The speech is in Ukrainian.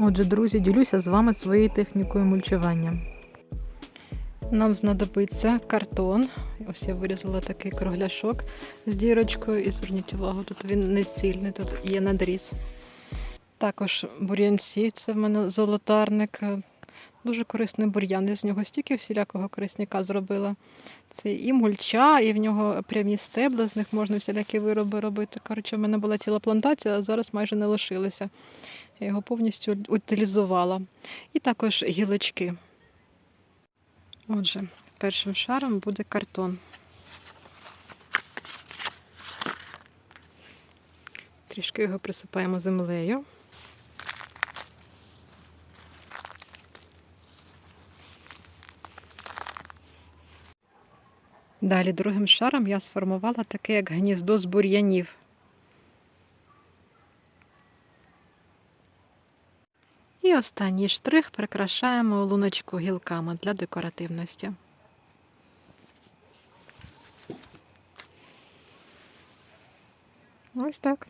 Отже, друзі, ділюся з вами своєю технікою мульчування. Нам знадобиться картон. Ось я вирізала такий кругляшок з дірочкою. І зверніть увагу, тут він не цільний, тут є надріз. Також бур'янці, це в мене золотарник. Дуже корисний бур'ян. Я з нього стільки всілякого корисняка зробила. Це і мульча, і в нього прямі стебла, з них можна всілякі вироби робити. Коротше, в мене була ціла плантація, а зараз майже не лишилося. Я його повністю утилізувала. І також гілочки. Отже, першим шаром буде картон. Трішки його присипаємо землею. Далі другим шаром я сформувала таке, як гніздо з бур'янів. І останній штрих прикрашаємо луночку гілками для декоративності. Ось так.